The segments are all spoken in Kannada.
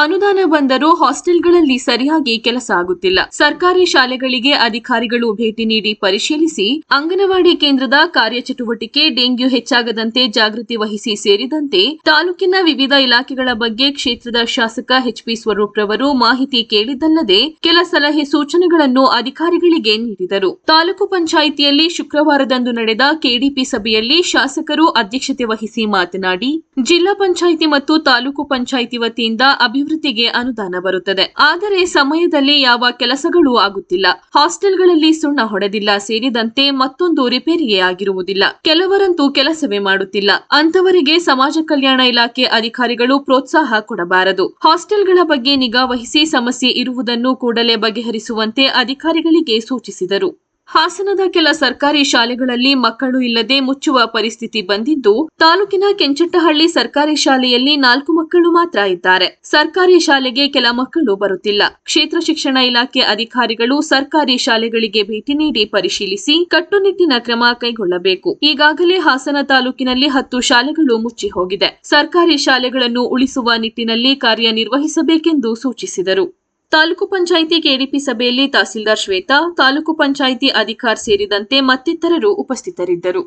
ಅನುದಾನ ಬಂದರೂ ಹಾಸ್ಟೆಲ್ಗಳಲ್ಲಿ ಸರಿಯಾಗಿ ಕೆಲಸ ಆಗುತ್ತಿಲ್ಲ. ಸರ್ಕಾರಿ ಶಾಲೆಗಳಿಗೆ ಅಧಿಕಾರಿಗಳು ಭೇಟಿ ನೀಡಿ ಪರಿಶೀಲಿಸಿ ಅಂಗನವಾಡಿ ಕೇಂದ್ರದ ಕಾರ್ಯಚಟುವಟಿಕೆ ಡೆಂಗ್ಯೂ ಹೆಚ್ಚಾಗದಂತೆ ಜಾಗೃತಿ ವಹಿಸಿ ಸೇರಿದಂತೆ ತಾಲೂಕಿನ ವಿವಿಧ ಇಲಾಖೆಗಳ ಬಗ್ಗೆ ಕ್ಷೇತ್ರದ ಶಾಸಕ ಎಚ್ಪಿ ಸ್ವರೂಪ್ ರವರು ಮಾಹಿತಿ ಕೇಳಿದ್ದಲ್ಲದೆ ಕೆಲ ಸಲಹೆ ಸೂಚನೆಗಳನ್ನು ಅಧಿಕಾರಿಗಳಿಗೆ ನೀಡಿದರು. ತಾಲೂಕು ಪಂಚಾಯಿತಿಯಲ್ಲಿ ಶುಕ್ರವಾರದಂದು ನಡೆದ ಕೆಡಿಪಿ ಸಭೆಯಲ್ಲಿ ಶಾಸಕರು ಅಧ್ಯಕ್ಷತೆ ವಹಿಸಿ ಮಾತನಾಡಿ, ಜಿಲ್ಲಾ ಪಂಚಾಯಿತಿ ಮತ್ತು ತಾಲೂಕು ಪಂಚಾಯಿತಿ ವತಿಯಿಂದ ಅಭಿವೃದ್ಧಿಗೆ ಅನುದಾನ ಬರುತ್ತದೆ. ಆದರೆ ಸಮಯದಲ್ಲಿ ಯಾವ ಕೆಲಸಗಳೂ ಆಗುತ್ತಿಲ್ಲ. ಹಾಸ್ಟೆಲ್ಗಳಲ್ಲಿ ಸುಣ್ಣ ಹೊಡೆದಿಲ್ಲ ಸೇರಿದಂತೆ ಮತ್ತೊಂದು ರಿಪೇರಿಯೇ ಆಗಿರುವುದಿಲ್ಲ. ಕೆಲವರಂತೂ ಕೆಲಸವೇ ಮಾಡುತ್ತಿಲ್ಲ. ಅಂತವರಿಗೆ ಸಮಾಜ ಕಲ್ಯಾಣ ಇಲಾಖೆ ಅಧಿಕಾರಿಗಳು ಪ್ರೋತ್ಸಾಹ ಕೊಡಬಾರದು. ಹಾಸ್ಟೆಲ್ಗಳ ಬಗ್ಗೆ ನಿಗಾ ವಹಿಸಿ ಸಮಸ್ಯೆ ಇರುವುದನ್ನು ಕೂಡಲೇ ಬಗೆಹರಿಸುವಂತೆ ಅಧಿಕಾರಿಗಳಿಗೆ ಸೂಚಿಸಿದರು. ಹಾಸನದ ಕೆಲ ಸರ್ಕಾರಿ ಶಾಲೆಗಳಲ್ಲಿ ಮಕ್ಕಳು ಇಲ್ಲದೆ ಮುಚ್ಚುವ ಪರಿಸ್ಥಿತಿ ಬಂದಿದ್ದು, ತಾಲೂಕಿನ ಕೆಂಚಟ್ಟಹಳ್ಳಿ ಸರ್ಕಾರಿ ಶಾಲೆಯಲ್ಲಿ ನಾಲ್ಕು ಮಕ್ಕಳು ಮಾತ್ರ ಇದ್ದಾರೆ. ಸರ್ಕಾರಿ ಶಾಲೆಗೆ ಕೆಲ ಮಕ್ಕಳು ಬರುತ್ತಿಲ್ಲ. ಕ್ಷೇತ್ರ ಶಿಕ್ಷಣ ಇಲಾಖೆ ಅಧಿಕಾರಿಗಳು ಸರ್ಕಾರಿ ಶಾಲೆಗಳಿಗೆ ಭೇಟಿ ನೀಡಿ ಪರಿಶೀಲಿಸಿ ಕಟ್ಟುನಿಟ್ಟಿನ ಕ್ರಮ ಕೈಗೊಳ್ಳಬೇಕು. ಈಗಾಗಲೇ ಹಾಸನ ತಾಲೂಕಿನಲ್ಲಿ ಹತ್ತು ಶಾಲೆಗಳು ಮುಚ್ಚಿ ಹೋಗಿದೆ. ಸರ್ಕಾರಿ ಶಾಲೆಗಳನ್ನು ಉಳಿಸುವ ನಿಟ್ಟಿನಲ್ಲಿ ಕಾರ್ಯನಿರ್ವಹಿಸಬೇಕೆಂದು ಸೂಚಿಸಿದರು. ತಾಲೂಕು ಪಂಚಾಯಿತಿ ಕೆಡಿಪಿ ಸಭೆಯಲ್ಲಿ ತಹಸೀಲ್ದಾರ್ ಶ್ವೇತಾ ತಾಲೂಕು ಪಂಚಾಯಿತಿ ಅಧಿಕಾರ್ ಸೇರಿದಂತೆ ಮತ್ತಿತರರು ಉಪಸ್ಥಿತರಿದ್ದರು.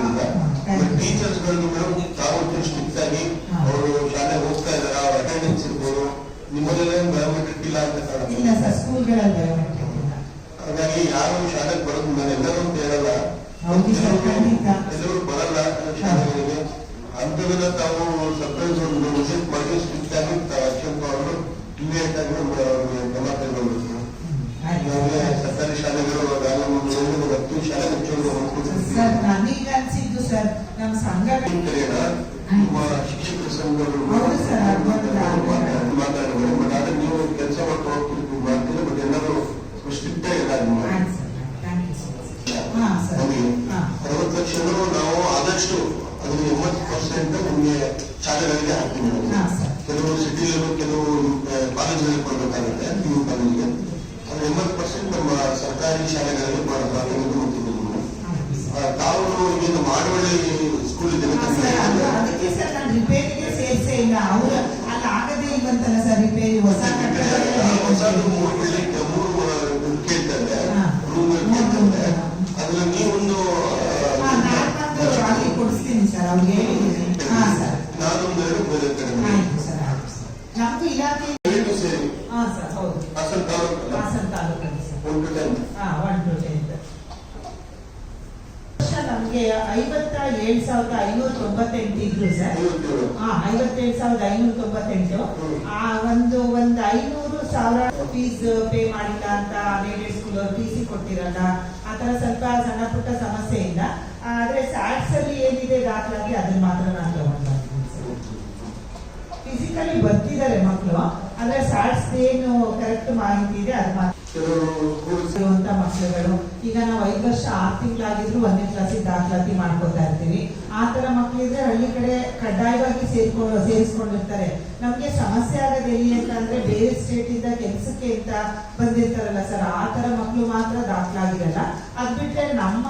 ಅಂತ ಅಂದ್ಬಿಟ್ಟು ಇವ್ರು ಏನು ಅವ್ರು ಏನ್ ಹೇಳ್ತಾರೆ ಅಂದ್ರೆ ಹೌದು. ಅದ್ರ ಬೇಡ ಎಲ್ಲ ಸ್ಟ್ರೆಂತ್ ಎಲ್ಲ ಹಾಕಿ ಕೆಲಸ ಮಾಡಿಸ್ತಾರೆ ಅದ್ರ ಬಗ್ಗೆ ಏನಿಲ್ಲ ಟೀಚರ್ಸ್ಗಳು ಮೇಡಮ್ ತಾವು ಸ್ಟ್ರಿಕ್ಟ್ ಆಗಿ ಅವರು ಶಾಲೆ ಹೋಗ್ತಾ ಇದಾರೆ ಅವ್ರ ಅಟೆಂಡೆನ್ಸ್ ಇರ್ಬೋದು ನಿಮ್ಮಲ್ಲೆಲ್ಲ ಬಯೋಮೆಟ್ರಿಕ್ ಇಲ್ಲ ಅಂತ ಇಲ್ಲ ಕಾಣುತ್ತೆ ಸರ್ ಸ್ಕೂಲ್ಗಳಲ್ಲಿ ಬಯೋಮೆಟ್ರಿಕ್ ಇಲ್ಲ ಹಾಗಾಗಿ ಯಾರು ಶಾಲೆಗೆ ಬರೋದು ನಾನು ಎಲ್ಲರೂ ಅಂತ ಹೇಳಲ್ಲ ಹೌದು ಸರ್, ಖಂಡಿತ. ಎಲ್ಲರೂ ಬರಲ್ಲ ಶಾಲೆಗಳಿಗೆ ಅಂತದನ್ನ ತಾವು ಸರ್ಪ್ರೈಸ್ ಒಂದು ವಿಸಿಟ್ ಮಾಡಿ ಸ್ಟ್ರಿಕ್ಟ್ ಆಗಿ ಆಕ್ಷನ್ ತಗೊಂಡು ಇಮಿಡಿಯೇಟ್ ಆಗಿ ಶಿಕ್ಷಕರ ಸಂಘಗಳು ಹೌದು ಸರ್, ಅದು ಒಂದು ಮಾತಾಡಿ- ಮಾತಾಡಿದ್ರೆ ಬಟ್ ಆದ್ರೆ ನೀವು ಕೆಲಸ ಮಾಡ್ಕೊಂಡು ಹೋಗ್ತಿರ್ತೀವಿ ಮಾಡ್ತೀರಿ ಬಟ್ ಎಲ್ಲರೂ ಹಾ ಅರವತ್ತು ನಾವು ಆದಷ್ಟು ಅದ್ರ ಎಂಬತ್ತು ಪರ್ಸೆಂಟ್ ನಿಮಗೆ ಶಾಲೆಗಳಿಗೆ ಹಾಕ್ತೀವಿ. ಕೆಲವು ಸಿಟಿಲೂ ಕೆಲವು ಕಾಲೇಜಲ್ಲಿ ಕೊಡಬೇಕಾಗುತ್ತೆ ನೀವು ಕಾಲೇಜಿಗೆ ಅದು ಎಂಬತ್ತು ಪರ್ಸೆಂಟ್ ನಮ್ಮ ಸರ್ಕಾರಿ ಶಾಲೆಗಳಲ್ಲಿ ಕೊಡಬೇಕಾಗುತ್ತೆ ತಾವು ಇದನ್ನು ಮಾಡವಳ್ಳಿ ಸ್ಕೂಲ್ ಇದೆ ಅದಕ್ಕೆ ಸರ್ ನಾನು ರಿಪೇರಿಗೆ ಸೇರಿಸೇ ಇಲ್ಲ. ಅವ್ರ ಅಲ್ಲಿ ಆಗದೇ ಇಲ್ವಂತಲ್ಲ ಸರ್ ರಿಪೇರಿ ಹೊಸ ಕಟ್ಟಡ ಮೂರು ಬಿಲ್ಡಿಂಗ್ ಮೂರು ಕೇಳ್ತಾರೆ. ರೂಮ್ ಕೇಳ್ತಾರೆ ನೀವೊಂದು ಅಲ್ಲಿ ಕೊಡಿಸ್ತೀನಿ ಸರ್ ಅವ್ರಿಗೆ ಹೇಳಿದ್ದೀನಿ ಹಾ ಸರ್ ನಾನೊಂದು ಎರಡು ಬೇರೆ ಕಡೆ ಆಯ್ತು ಸರ್ ಆಯ್ತು ಸರ್ ನಮ್ದು ಇಲಾಖೆ ಸೇರಿ? ಹಾ ಸರ್ ಹೌದು. ಹಾಸನ್ ತಾಲೂಕು ಹಾಸನ್ ಸರ್ ಒಂದು ಹಾ ನಮ್ಗೆ ಐವತ್ತ ಏಳು ಸಾವಿರದ ಐನೂರ ತೊಂಬತ್ತೆಂಟು ಇದ್ರು ಸರ್. ಹಾ ಐವತ್ತೇಳು ಸಾವಿರದ ಐನೂರ ತೊಂಬತ್ತೆಂಟು ಆ ಒಂದು ಒಂದು ಐನೂರು ಸಾವಿರ ಫೀಸ್ ಪೇ ಮಾಡಿಲ್ಲ ಅಂತ ಲೇಡೀಸ್ ಸ್ಕೂಲ್ ಟಿ ಸಿ ಕೊಟ್ಟಿರಲ್ಲ ಆ ಥರ ಸ್ವಲ್ಪ ಸಣ್ಣ ಪುಟ್ಟ ಸಮಸ್ಯೆ ಇಲ್ಲ. ಆದ್ರೆ ಸ್ಯಾಟ್ಸ್ ಅಲ್ಲಿ ಏನಿದೆ ದಾಖಲಾಗಿ ಅದನ್ನ ಮಾತ್ರ ನಾನು ತಗೊಂಡು ಫಿಸಿಕಲಿ ಬರ್ತಿದ್ದಾರೆ ಮಕ್ಕಳು ಆದ್ರೆ ಸ್ಯಾಟ್ಸ್ ಏನು ಕರೆಕ್ಟ್ ಮಾಹಿತಿ ಇದೆ ಅದು ಮಾತ್ರ. ಇರುವಂತ ಮಕ್ಕಳುಗಳು ಈಗ ನಾವು ಐದು ವರ್ಷ ಆರು ತಿಂಗಳಾಗಿದ್ರು ಒಂದನೇ ಕ್ಲಾಸಿಗೆ ದಾಖಲಾತಿ ಮಾಡ್ಕೊತಾ ಇರ್ತೀವಿ ಆ ತರ ಮಕ್ಕಳಿದ್ರೆ ಹಳ್ಳಿ ಕಡೆ ಕಡ್ಡಾಯವಾಗಿ ಸೇರ್ಕೊಂಡು ಸೇರಿಸ್ಕೊಂಡಿರ್ತಾರೆ ನಮ್ಗೆ ಸಮಸ್ಯೆ ಆಗೋದು ಎಲ್ಲಿ ಅಂತ ಅಂದ್ರೆ ಬೇರೆ ಸ್ಟೇಟ್ ಇಂದ ಕೆಲಸಕ್ಕೆ ಅಂತ ಬಂದಿರ್ತಾರಲ್ಲ ಸರ್ ಆ ತರ ಮಕ್ಕಳು ಮಾತ್ರ ದಾಖಲಾಗಿರಲ್ಲ ಅದ್ ಬಿಟ್ರೆ ನಮ್ಮ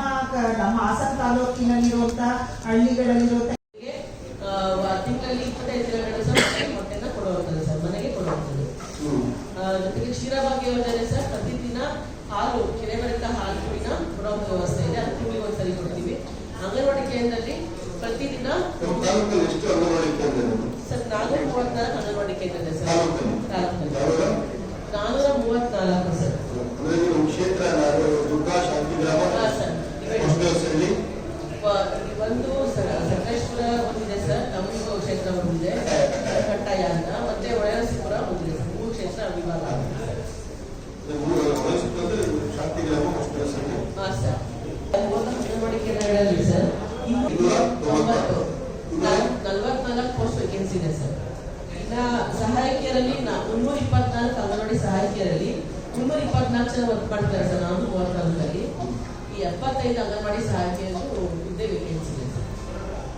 ನಮ್ಮ ಹಾಸನ ತಾಲೂಕಿನಲ್ಲಿರುವಂತ ಹಳ್ಳಿಗಳಲ್ಲಿರುವಂತ ತಿಂಗಳಲ್ಲಿ ಇಪ್ಪತ್ತೈದು ದಿನಗಳ ಸಹ ಸರ್ ಮನೆಗೆ ಕೊಡುವಂಥದ್ದು. ಆ, ಜೊತೆಗೆ ಕ್ಷೀರಭಾಗ್ಯ ಯೋಜನೆ ಪ್ರತಿದಿನ ನಮ್ಮ ತಾಲೂಕಲ್ಲಿ ಎಷ್ಟು ಅಂಗನವಾಡಿ ಕೇಂದ್ರ ಸರ್ ನಾನೂರ ಮೂವತ್ನಾಲ್ಕು ಅಂಗನವಾಡಿ ಕೇಂದ್ರ ಇದೆ ಸರ್. ತಾಲೂಕಲ್ಲಿ? ನಾನೂರ ಮೂವತ್ನಾಲ್ಕು ಸರ್ ಅಂದ್ರೆ ನೀವು ಕ್ಷೇತ್ರ ನಾನು ದುರ್ಗಾ ಶಾಂತಿ ಗ್ರಾಮ ಹಾ, ಸರ್. ಇವೆ- ಹೊಸದಹಳ್ಳಿ, ವ- ಒಂದು ಸರ್ ಸಕಲೇಶ್ಪುರ ಒಂದಿದೆ ಸರ್ ನಮ್ಮದು ಕ್ಷೇತ್ರ ಒಂದಿದೆ ಕಟ್ಟಾಯ ಅಂತ ಮತ್ತೆ ಒಳನರಸೀಪುರ ಒಂದಿದೆ ಸರ್ ಮೂರು ಕ್ಷೇತ್ರ ವಿಭಾಗ ಆಗಿದೆ ಸರ್. ಮೂರು ಮೈಸೂರಲ್ಲಿ ಶಾಂತಿ ಗ್ರಾಮ ಹೊಸದಹಳ್ಳಿ. ಹಾ ಸರ್ ಮೂವತ್ತು ಅಂಗನವಾಡಿ ಕೇಂದ್ರಗಳಲ್ಲಿ ಸರ್ ಇನ್ನೂರ ಇನ್ನೂರ ತೊಂಬತ್ತು ನಾಲ್- ನಲವತ್ನಾಲ್ಕು ಪೋಸ್ಟ್ ವೇಕೆನ್ಸಿ ಇದೆ ಸರ್ ಇನ್ನ ಸಹಾಯಕಿಯರಲ್ಲಿ ಮುನ್ನೂರ ಇಪ್ಪತ್ನಾಲ್ಕು ಅಂಗನವಾಡಿ ಸಹಾಯಕಿಯರಲ್ಲಿ ಮುನ್ನೂರ ಇಪ್ಪತ್ನಾಲ್ಕು ಜನ ವರ್ಕ್ ಮಾಡ್ತಾರೆ ಸರ್. ನಾನು ಮೂವತ್ತಾಲ್ಕಲ್ಲಿ ಈ ಎಪ್ಪತ್ತೈದು ಅಂಗನವಾಡಿ ಸಹಾಯಕಿಯರು